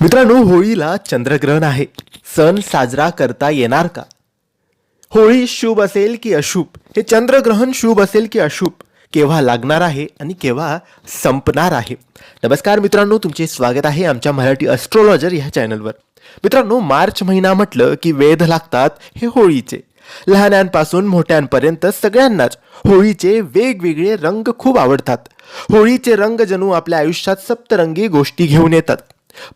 मित्रांनो होळीला चंद्रग्रहण आहे. सण साजरा करता येणार का? होळी शुभ असेल की अशुभ? हे चंद्रग्रहण शुभ असेल की अशुभ? केव्हा लागणार आहे आणि केव्हा संपणार आहे? नमस्कार मित्रांनो तुमचे स्वागत आहे आमच्या मराठी अस्ट्रोलॉजर ह्या चॅनलवर मित्रांनो मार्च महिना म्हटलं की वेध लागतात हे होळीचे. लहानांपासून मोठ्यांपर्यंत सगळ्यांनाच होळीचे वेगवेगळे रंग खूप आवडतात. होळीचे रंग जणू आपल्या आयुष्यात सप्तरंगी गोष्टी घेऊन येतात.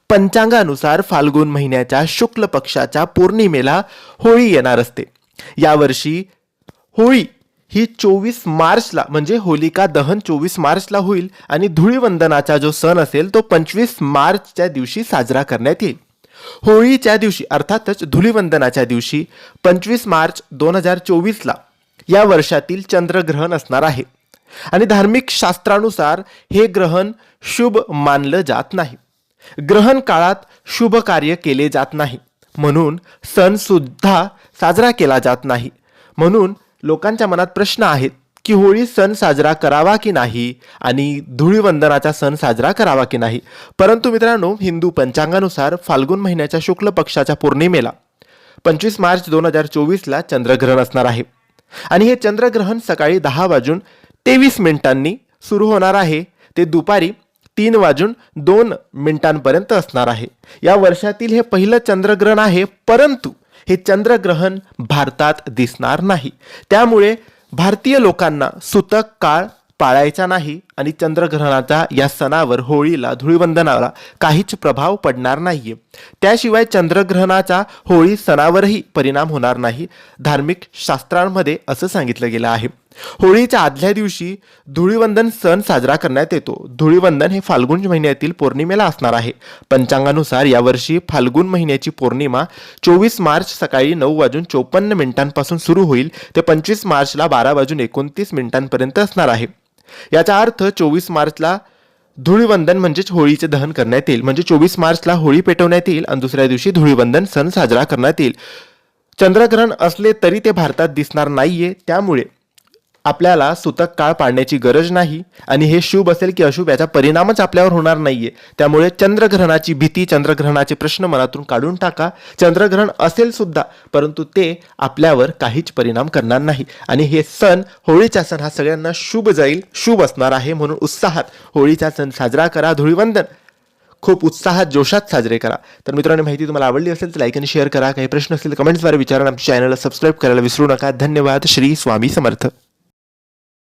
पंचांगानुसार फाल्गुन महिन्याच्या शुक्ल पक्षाच्या पौर्णिमेला होळी येणार असते. यावर्षी होळी ही चोवीस मार्चला म्हणजे होलिका दहन चोवीस मार्चला होईल आणि धुळीवंदनाचा जो सण असेल तो पंचवीस मार्चच्या दिवशी साजरा करण्यात येईल. होळीच्या दिवशी अर्थातच धुलीवंदनाच्या दिवशी पंचवीस मार्च दोन हजार चोवीसला या वर्षातील चंद्रग्रहण असणार आहे. आणि धार्मिक शास्त्रानुसार हे ग्रहण शुभ मानलं जात नाही. ग्रहण काळात शुभ कार्य केले जात नाही. म्हणून सण सुद्धा साजरा केला जात नाही. म्हणून लोकांच्या मनात प्रश्न आहेत की होळी सण साजरा करावा की नाही आणि धुळीवंदनाचा सण साजरा करावा की नाही. परंतु मित्रांनो हिंदू पंचांगानुसार फाल्गुन महिन्याच्या शुक्ल पक्षाच्या पौर्णिमेला पंचवीस मार्च दोन हजार चोवीसला चंद्रग्रहण असणार आहे. आणि हे चंद्रग्रहण सकाळी दहा वाजून तेवीस मिनिटांनी सुरू होणार आहे. ते दुपारी तीन वाजून दोन मिनिटांपर्यंत असणार आहे. या वर्षातील हे पहिलं चंद्रग्रहण आहे परंतु हे चंद्रग्रहण भारतात दिसणार नाही. त्यामुळे भारतीय लोकांना सुतक काळ पाळायचा नाही आणि चंद्रग्रहणाचा या सणावर होळीला धुळीवंदनाला काहीच प्रभाव पडणार नाहीये. त्याशिवाय चंद्रग्रहणाचा होळी सणावरही परिणाम होणार नाही धार्मिक शास्त्रांमध्ये असं सांगितलं गेलं आहे. होळीच्या आदल्या दिवशी धुळीवंदन सण साजरा करण्यात येतो. धुळीवंदन हे फाल्गुन महिन्यातील पौर्णिमेला असणार आहे. पंचांगानुसार यावर्षी फाल्गुन महिन्याची पौर्णिमा चोवीस मार्च सकाळी नऊ वाजून चोपन्न मिनिटांपासून सुरू होईल. ते पंचवीस मार्चला बारा वाजून एकोणतीस मिनिटांपर्यंत असणार आहे. याचा अर्थ चोवीस मार्चला धुळीवंदन म्हणजेच होळीचे दहन करण्यात येईल. म्हणजे चोवीस मार्चला होळी पेटवण्यात येईल आणि दुसऱ्या दिवशी धुळीवंदन सण साजरा करण्यात येईल. चंद्रग्रहण असले तरी ते भारतात दिसणार नाहीये. त्यामुळे आपल्याला सुतक काळ पाळण्याची गरज नाही आणि हे शुभ असेल की अशुभ याचा परिणामच आपल्यावर होणार नाहीये. त्यामुळे चंद्रग्रहणाची भीती चंद्रग्रहणाचे प्रश्न मनातून काढून टाका. चंद्रग्रहण असेल सुद्धा परंतु ते आपल्यावर काहीच परिणाम करणार नाही. आणि हे सण होळीचा सण हा सगळ्यांना शुभ जाईल शुभ असणार आहे म्हणून उत्साहात होळीचा सण साजरा करा धुळीवंदन. खूप उत्साहात जोशात साजरे करा. तर मित्रांनो माहिती तुम्हाला आवडली असेल तर लाईक आणि शेअर करा. काही प्रश्न असतील कमेंट्सद्वारे विचारा. आमच्या चॅनलला सबस्क्राईब करायला विसरू नका. धन्यवाद. श्री स्वामी समर्थ.